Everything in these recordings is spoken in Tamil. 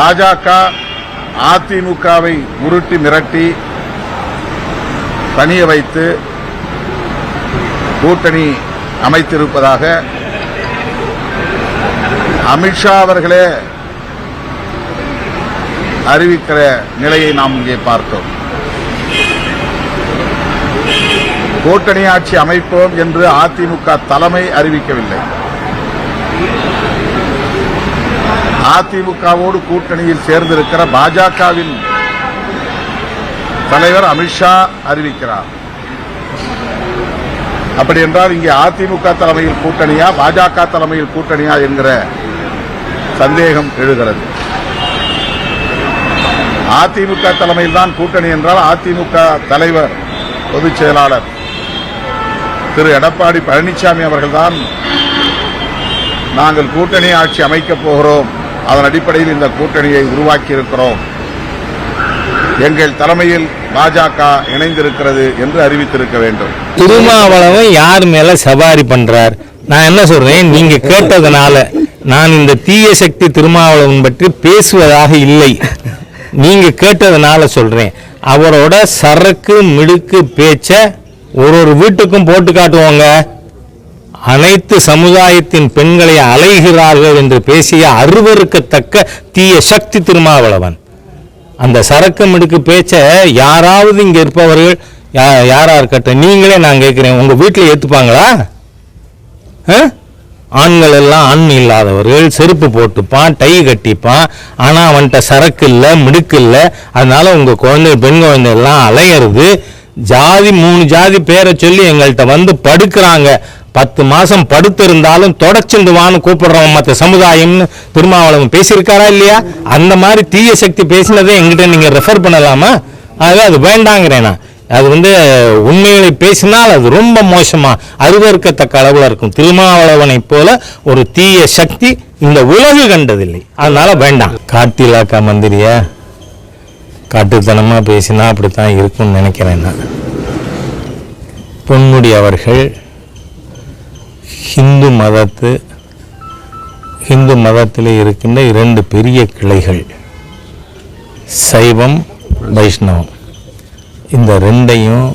பாஜக அதிமுகவை உருட்டி மிரட்டி தனிய வைத்து கூட்டணி அமைத்திருப்பதாக அமித்ஷா அவர்களே அறிவிக்கிற நிலையை நாம் இங்கே பார்த்தோம். கூட்டணி ஆட்சி அமைப்போம் என்று அதிமுக தலைமை அறிவிக்கவில்லை. அதிமுகவோடு கூட்டணியில் சேர்ந்திருக்கிற பாஜகவின் தலைவர் அமித்ஷா அறிவிக்கிறார். அப்படி என்றால் இங்கே அதிமுக தலைமையில் கூட்டணியா பாஜக தலைமையில் கூட்டணியா என்கிற சந்தேகம் எழுகிறது. அதிமுக தலைமையில் தான் கூட்டணி என்றால் அதிமுக தலைவர் பொதுச் செயலாளர் திரு எடப்பாடி பழனிசாமி அவர்கள்தான் நாங்கள் கூட்டணி ஆட்சி அமைக்கப் போகிறோம். அதன் அடிப்படையில் இந்த கூட்டணியை உருவாக்கி இருக்கிறோம் எங்கள் தலைமையில் பாஜக இணைந்திருக்கிறது என்று அறிவித்திருக்க வேண்டும். திருமாவளவன் யார் மேல சவாரி பண்றார்? நான் என்ன சொல்றேன்? நீங்க கேட்டதுனால நான் இந்த தீய சக்தி திருமாவளவன் பற்றி பேசுவதாக இல்லை. நீங்க கேட்டதுனால சொல்றேன். அவரோட சரக்கு மிடுக்கு பேச்ச ஒரு ஒரு வீட்டுக்கும் போட்டு காட்டுவாங்க. அனைத்து சமுதாயத்தின் பெண்களை அலைகிறார்கள் என்று பேசிய அருவருக்கத்தக்க தீய சக்தி திருமாவளவன். அந்த சரக்கு மிடுக்கு பேச்ச யாராவது இங்கே இருப்பவர்கள் யா- யாரா இருக்கட்டும் நீங்களே நான் கேட்குறேன் உங்க வீட்டில் ஏத்துப்பாங்களா? ஆ? ஆண்கள் எல்லாம் ஆண் இல்லாதவர்கள் செருப்பு போட்டுப்பான் டை கட்டிப்பான் ஆனா அவன்கிட்ட சரக்கு இல்லை மிடுக்கு இல்லை அதனால உங்க குழந்தை பெண் குழந்தை எல்லாம் அலையிறது. ஜாதி மூணு ஜாதி பேரை சொல்லி எங்கள்கிட்ட வந்து படுக்கிறாங்க. பத்து மாசம் படுத்திருந்தாலும் தொடச்சிந்துவான்னு வான்னு மற்ற சமுதாயம்னு திருமாவளவன் பேசியிருக்காரா இல்லையா? அந்த மாதிரி தீய சக்தி பேசினதை எங்கிட்ட நீங்கள் ரெஃபர் பண்ணலாமா? ஆகவே அது வேண்டாங்கிறேன் நான். அது வந்து உண்மைகளை பேசினால் அது ரொம்ப மோசமாக அருவருக்கத்தக்க அளவில் இருக்கும். திருமாவளவனை போல ஒரு தீய சக்தி இந்த உலகு கண்டதில்லை. அதனால வேண்டாம். காட்டிலாக்கா மந்திரிய காட்டுத்தனமாக பேசினா அப்படித்தான் இருக்கும்னு நினைக்கிறேன் நான். பொன்முடி அவர்கள் ஹிந்து மதத்து ஹிந்து மதத்தில் இருக்கின்ற இரண்டு பெரிய கிளைகள் சைவம் வைஷ்ணவம். இந்த ரெண்டையும்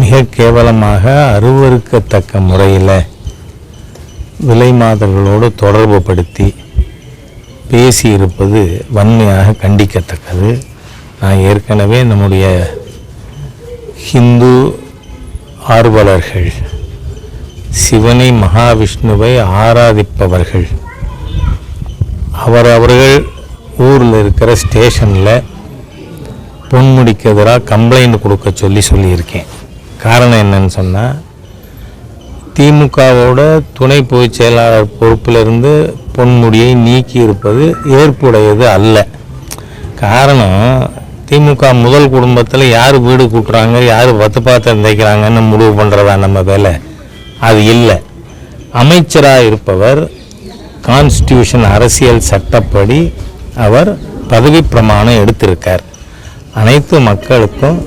மிக கேவலமாக அருவருக்கத்தக்க முறையில் விலை மாதர்களோடு தொடர்பு படுத்தி பேசியிருப்பது வன்மையாக கண்டிக்கத்தக்கது. நான் ஏற்கனவே நம்முடைய ஹிந்து ஆர்வலர்கள் சிவனை மகாவிஷ்ணுவை ஆராதிப்பவர்கள். அவர் அவர்கள் ஊரில் இருக்கிற ஸ்டேஷனில் பொன்முடிக்கு எதிராக கம்ப்ளைண்ட் கொடுக்க சொல்லி சொல்லியிருக்கேன். காரணம் என்னன்னு சொன்னால் திமுகவோட துணை பொதுச் செயலாளர் பொறுப்பிலிருந்து பொன்முடியை நீக்கி இருப்பது ஏற்புடையது அல்ல. காரணம் திமுக முதல் குடும்பத்தில் யார் வீடு கூட்டுறாங்க யார் பத்து பாத்திரம் தைக்கிறாங்கன்னு முடிவு பண்ணுறதா நம்ம வேலை. அது இல்லை. அமைச்சராக இருப்பவர் கான்ஸ்டியூஷன் அரசியல் சட்டப்படி அவர் பதவி பிரமாணம் எடுத்திருக்கார். அனைத்து மக்களுக்கும்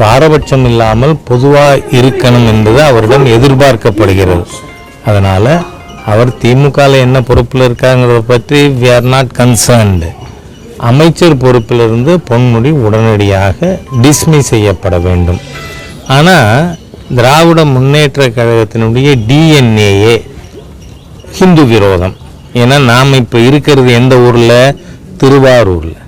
பாரபட்சம் இல்லாமல் பொதுவாக இருக்கணும் என்பது அவரிடம் எதிர்பார்க்கப்படுகிறது. அதனால் அவர் திமுகவில் என்ன பொறுப்பில் இருக்காங்கிறத பற்றி வி ஆர் நாட் கன்சர்ன்டு அமைச்சர் பொறுப்பிலிருந்து பொன்முடி உடனடியாக டிஸ்மிஸ் செய்யப்பட வேண்டும். ஆனால் திராவிட முன்னேற்ற கழகத்தினுடைய டிஎன்ஏஏ ஹிந்து விரோதம். ஏன்னா நாம் இப்போ இருக்கிறது எந்த ஊரில்? திருவாரூரில்.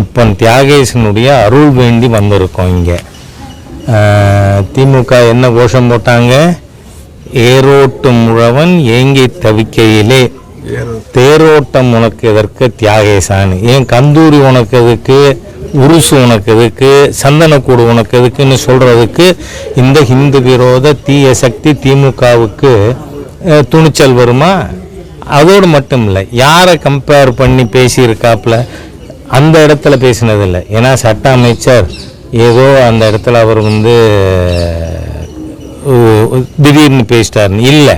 அப்பன் தியாகேசனுடைய அருள் வேண்டி வந்திருக்கோம் இங்கே. திமுக என்ன கோஷம் போட்டாங்க? ஏரோட்டு முழவன் ஏங்கி தவிக்கையிலே. தேரோட்டம் உனக்கு எதற்கு? தியாகேசான்னு ஏன் கந்தூரி உனக்கு எதுக்கு? உருசு உனக்கு எதுக்கு? சந்தனக்கூடு உனக்கு எதுக்குன்னு சொல்கிறதுக்கு இந்த ஹிந்து விரோத தீய சக்தி திமுகவுக்கு துணிச்சல் வருமா? அதோடு மட்டும் இல்லை யாரை கம்பேர் பண்ணி பேசியிருக்காப்புல? அந்த இடத்துல பேசினதில்லை. ஏன்னா சட்ட அமைச்சர் ஏதோ அந்த இடத்துல அவர் வந்து திடீர்னு பேசிட்டாருன்னு. இல்லை.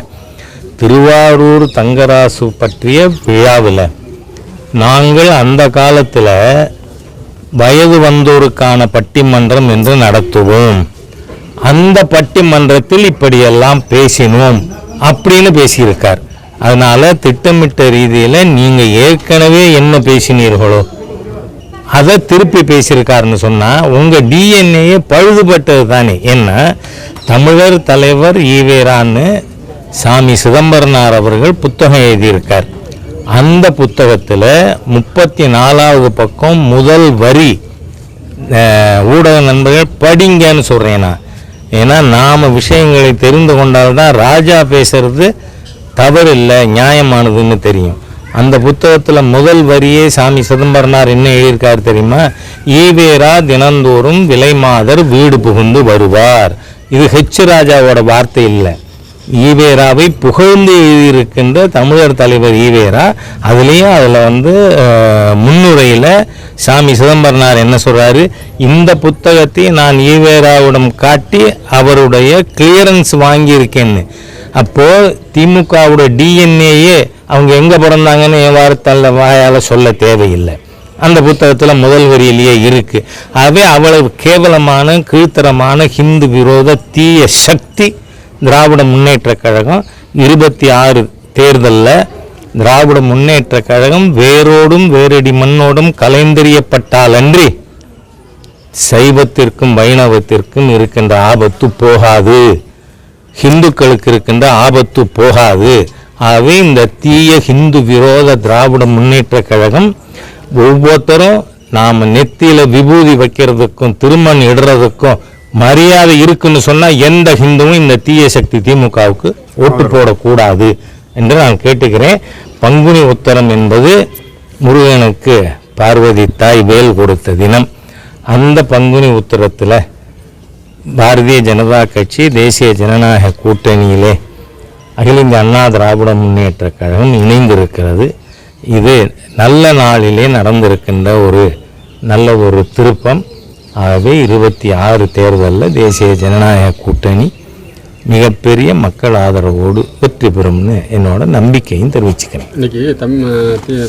திருவாரூர் தங்கராசு பற்றிய விழாவில் நாங்கள் அந்த காலத்தில் வயது வந்தோருக்கான பட்டிமன்றம் என்று நடத்துவோம். அந்த பட்டிமன்றத்தில் இப்படியெல்லாம் பேசினோம் அப்படின்னு பேசியிருக்கார். அதனால் திட்டமிட்ட ரீதியில் நீங்கள் ஏற்கனவே என்ன பேசினீர்களோ அதை திருப்பி பேசியிருக்காருன்னு சொன்னால் உங்கள் டிஎன்ஏ பழுதுபட்டது தானே. என்ன? தமிழர் தலைவர் ஈவேரான்னு சாமி சிதம்பரனார் அவர்கள் புத்தகம் எழுதியிருக்கார். அந்த புத்தகத்தில் முப்பத்தி நாலாவது பக்கம் முதல் வரி ஊடக நண்பர்கள் படிங்கன்னு சொல்கிறேன் நான். ஏன்னா நாம் விஷயங்களை தெரிந்து கொண்டால்தான் ராஜா பேசுறது தவறு இல்லை நியாயமானதுன்னு தெரியும். அந்த புத்தகத்தில் முதல் வரியே சாமி சிதம்பரனார் என்ன எழுதியிருக்கார் தெரியுமா? ஈவேரா தினந்தோறும் விலைமாதர் வீடு புகுந்து வருவார். இது ஹெச் ராஜாவோட வார்த்தை இல்லை. ஈவேராவை புகழ்ந்து எழுதியிருக்கின்ற தமிழர் தலைவர் ஈவேரா அதுலேயும் அதில் வந்து முன்னுரையில் சாமி சிதம்பரனார் என்ன சொல்கிறாரு இந்த புத்தகத்தை நான் ஈவேராவிடம் காட்டி அவருடைய கிளியரன்ஸ் வாங்கியிருக்கேன்னு. அப்போ திமுகவோட டிஎன்ஏயே அவங்க எங்கே பிறந்தாங்கன்னு என் வார்த்தை வாயால் சொல்ல தேவையில்லை. அந்த புத்தகத்தில் முதல் வரியிலேயே இருக்குது ஆகவே அவ்வளவு கேவலமான கீழ்த்தரமான ஹிந்து விரோத தீய சக்தி திராவிட முன்னேற்ற கழகம் இருபத்தி ஆறு தேர்தலில் திராவிட முன்னேற்ற கழகம் வேரோடும் வேரடி மண்ணோடும் கலைந்தெறியப்பட்டாலன்றி சைவத்திற்கும் வைணவத்திற்கும் இருக்கின்ற ஆபத்து போகாது. ஹிந்துக்களுக்கு இருக்கின்ற ஆபத்து போகாது. ஆகவே இந்த தீய ஹிந்து விரோத திராவிட முன்னேற்ற கழகம் ஒவ்வொருத்தரும் நாம் நெத்தியில விபூதி வைக்கிறதுக்கும் திருமண் இடுறதுக்கும் மரியாதை இருக்குன்னு சொன்னா எந்த ஹிந்துவும் இந்த தீய சக்தி திமுகவுக்கு ஓட்டு போடக்கூடாது என்று நான் கேட்டுக்கிறேன். பங்குனி உத்தரம் என்பது முருகனுக்கு பார்வதி தாய் வேல் கொடுத்த தினம். அந்த பங்குனி உத்தரத்தில் பாரதிய ஜனதா கட்சி தேசிய ஜனநாயக கூட்டணியிலே அகில இந்திய அண்ணா திராவிட முன்னேற்ற கழகம் இணைந்திருக்கிறது. இது நல்ல நாளிலே நடந்திருக்கின்ற ஒரு நல்ல ஒரு திருப்பம். ஆகவே இருபத்தி ஆறு தேர்தலில் தேசிய ஜனநாயக கூட்டணி மிகப்பெரிய மக்கள் ஆதரவோடு வெற்றி பெறும்னு என்னோட நம்பிக்கையும் தெரிவிச்சுக்கிறேன். இன்னைக்கு தம்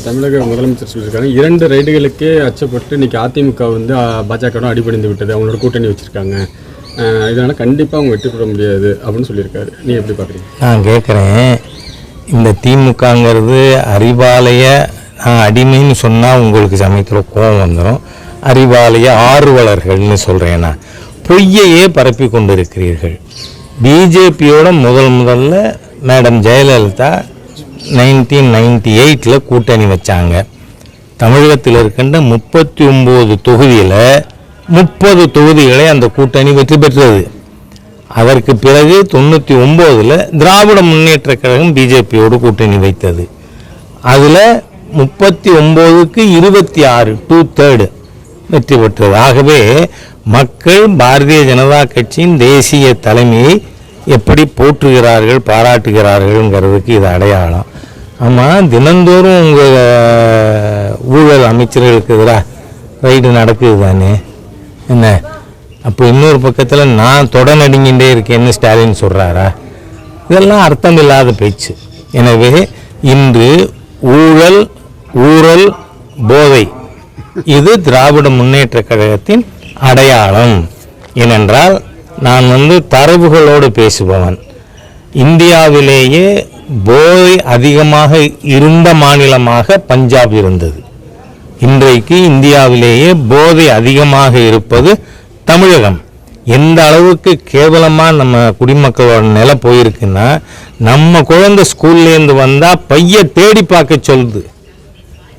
தமிழக முதலமைச்சர் சொல்லியிருக்காங்க இரண்டு ரைடுகளுக்கே அச்சப்பட்டு இன்னைக்கு அதிமுக வந்து பாஜக அடிபணிந்து விட்டது. அவங்களோட கூட்டணி வச்சிருக்காங்க. இதனால கண்டிப்பா அவங்க வெற்றி பெற முடியாது அப்படின்னு சொல்லியிருக்காரு. நீ எப்படி பாக்குறீங்க? நான் கேட்குறேன் இந்த திமுகங்கிறது அறிவாலய நான் அடிமைன்னு சொன்னால் உங்களுக்கு சமயத்தில் கோபம் வந்துடும் அறிவாலய ஆர்வலர்கள்னு சொல்கிறேன் நான் பொய்யையே பரப்பி கொண்டிருக்கிறீர்கள். பிஜேபியோட முதல் முதல்ல மேடம் ஜெயலலிதா நைன்டீன் நைன்டி எயிட்டில் கூட்டணி வச்சாங்க. தமிழகத்தில் இருக்கின்ற முப்பத்தி ஒம்பது தொகுதியில் முப்பது தொகுதிகளை அந்த கூட்டணி வெற்றி பெற்றது. அதற்கு பிறகு தொண்ணூற்றி ஒம்போதில் திராவிட முன்னேற்ற கழகம் பிஜேபியோடு கூட்டணி வைத்தது. அதில் முப்பத்தி ஒம்போதுக்கு இருபத்தி ஆறு டூ தேர்டு வெற்றி பெற்றது. ஆகவே மக்கள் பாரதிய ஜனதா கட்சியின் தேசிய தலைமையை எப்படி போற்றுகிறார்கள் பாராட்டுகிறார்கள்ங்கிறதுக்கு இது அடையாளம். ஆமாம் தினந்தோறும் உங்கள் ஊழல் அமைச்சர்களுக்கு எதிராக ரைடு நடக்குது தானே? என்ன? அப்போ இன்னொரு பக்கத்தில் நான் தொடநடிங்கிட்டே இருக்கேன்னு ஸ்டாலின் சொல்கிறாரா இதெல்லாம் அர்த்தமில்லாத பேச்சு. எனவே இன்று ஊழல் ஊழல் போதை இது திராவிட முன்னேற்ற கழகத்தின் அடையாளம். ஏனென்றால் நான் வந்து தரவுகளோடு பேசுபவன். இந்தியாவிலேயே போதை அதிகமாக இருந்த மாநிலமாக பஞ்சாப் இருந்தது. இன்றைக்கு இந்தியாவிலேயே போதை அதிகமாக இருப்பது தமிழகம். எந்த அளவுக்கு கேவலமாக நம்ம குடிமக்களோட நிலை போயிருக்குன்னா நம்ம குழந்தை ஸ்கூல்லேருந்து வந்தால் பைய தேடி பார்க்க சொல்லுது.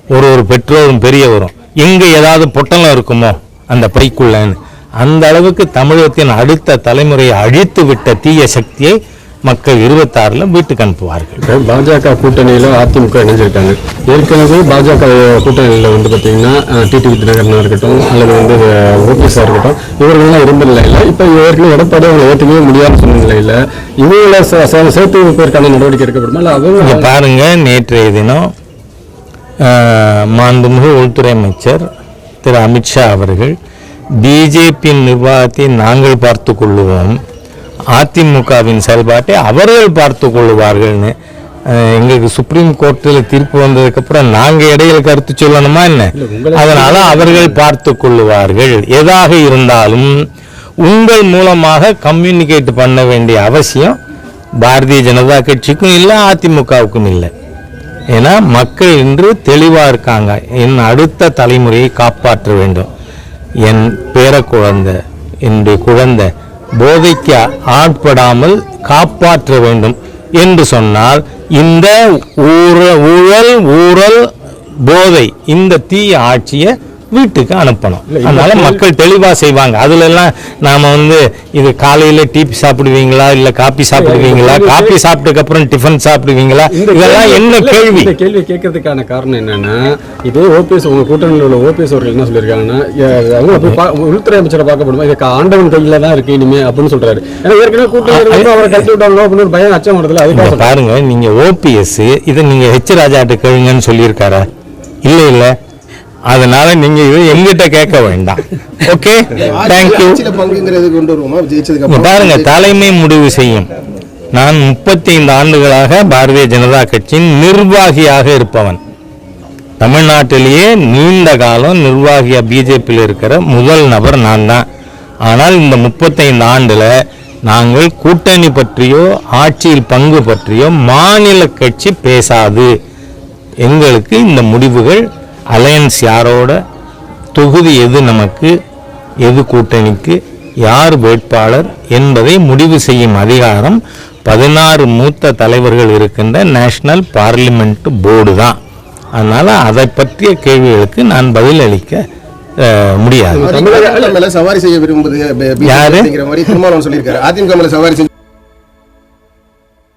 ஒரு ஒரு பெற்றோரும் பெரியவரும். எங்கே ஏதாவது பொட்டலம் இருக்குமோ அந்த பைக்குள்ளன்னு அந்த அளவுக்கு தமிழகத்தின் அடுத்த தலைமுறையை அழித்து விட்ட தீய சக்தியை மக்கள் இருபத்தாறில் வீட்டுக்கு அனுப்புவார்கள். பாஜக கூட்டணியில் அதிமுக இணைஞ்சிருக்காங்க. ஏற்கனவே பாஜக கூட்டணியில் வந்து பார்த்தீங்கன்னா டிடிவி தினகரனாக இருக்கட்டும் அல்லது வந்து ஓபிஎஸ்ஸாக இருக்கட்டும் இவர்கள்லாம் இருந்த நிலையில் இப்போ ஏற்கனவே எடப்பாடி அவங்க ஏற்றுக்கவே முடியாத சூழ்நிலையில் இவங்களை சேர்த்து வைப்பதற்கான நடவடிக்கை எடுக்கப்படுமா? இல்லை அவங்க பாருங்க நேற்றைய தினம் மாண்புமிகு உள்துறை அமைச்சர் திரு அமித்ஷா அவர்கள் பிஜேபியின் நிர்வாகத்தை நாங்கள் பார்த்து கொள்ளுவோம் அதிமுகவின் செயல்பாட்டை அவர்கள் பார்த்து கொள்ளுவார்கள்னு எங்களுக்கு சுப்ரீம் கோர்ட்டில் தீர்ப்பு வந்ததுக்கப்புறம் நாங்கள் இடையில கருத்து சொல்லணுமா என்ன அதனால அவர்கள் பார்த்து கொள்ளுவார்கள் எதாக இருந்தாலும் உங்கள் மூலமாக கம்யூனிகேட் பண்ண வேண்டிய அவசியம் பாரதிய ஜனதா கட்சிக்கும் இல்லை அதிமுகவுக்கும் இல்லை ஏன்னா மக்கள் இன்று தெளிவாக இருக்காங்க. என் அடுத்த தலைமுறையை காப்பாற்ற வேண்டும். என் பேர குழந்தை என்னுடைய குழந்தை போதைக்கு ஆட்படாமல் காப்பாற்ற வேண்டும் என்று சொன்னால் இந்த ஊற ஊழல் ஊழல் போதை இந்த தீய ஆட்சியை வீட்டுக்கு அனுப்பணும். அதனால மக்கள் தெளிவா செய்வாங்க. அதுல எல்லாம் நாம வந்து இது காலையில டீ சாப்பிடுவீங்களா இல்ல காபி சாப்பிடுவீங்களா? காபி சாப்பிட்டதுக்கு அப்புறம் டிஃபன் சாப்பிடுவீங்களா? இதெல்லாம் என்ன கேள்வி? இந்த கேள்வி கேட்கறதுக்கான காரணம் என்னன்னா இதே ஓபிஎஸ் உங்க கூட்டணியில் உள்ள ஓபிஎஸ் அவர்கள் என்ன சொல்லியிருக்காங்கன்னா உள்துறை அமைச்சரை பார்க்க போடுமா இது ஆண்டவன் கையில தான் இருக்கு இனிமே அப்படின்னு சொல்றாரு. ஏன்னா ஏற்கனவே கூட்டணி அவரை கட்டி விட்டாங்களோ அப்படின்னு பயம் அச்சம் வருதுல சொல்றேன். பாருங்க நீங்க ஓபிஎஸ் இதை நீங்க ஹெச் ராஜாட்ட கேளுங்கன்னு சொல்லியிருக்காரா? இல்ல இல்ல. அதனால நீங்க இது எங்கிட்ட கேட்க வேண்டாம். ஓகே தேங்க்யூ பாருங்க தலைமை முடிவு செய்யும். நான் முப்பத்தைந்து ஆண்டுகளாக பாரதிய ஜனதா கட்சியின் நிர்வாகியாக இருப்பவன். தமிழ்நாட்டிலேயே நீண்ட காலம் நிர்வாகியா பிஜேபியில் இருக்கிற முதல் நபர் நான் தான். ஆனால் இந்த முப்பத்தைந்து ஆண்டுல நாங்கள் கூட்டணி பற்றியோ ஆட்சியில் பங்கு பற்றியோ மாநில கட்சி பேசாது. எங்களுக்கு இந்த முடிவுகள் அலையன்ஸ் யாரோட தொகுதி எது நமக்கு எது கூட்டணிக்கு யார் வேட்பாளர் என்பதை முடிவு செய்யும் அதிகாரம் பதினாறு மூத்த தலைவர்கள் இருக்கின்ற நேஷனல் பார்லிமெண்ட் போர்டு தான். அதனால அதை பற்றிய கேள்விகளுக்கு நான் பதிலளிக்க முடியாது. சவாரி செய்ய விரும்புது யாரு? அதிமுக சவாரி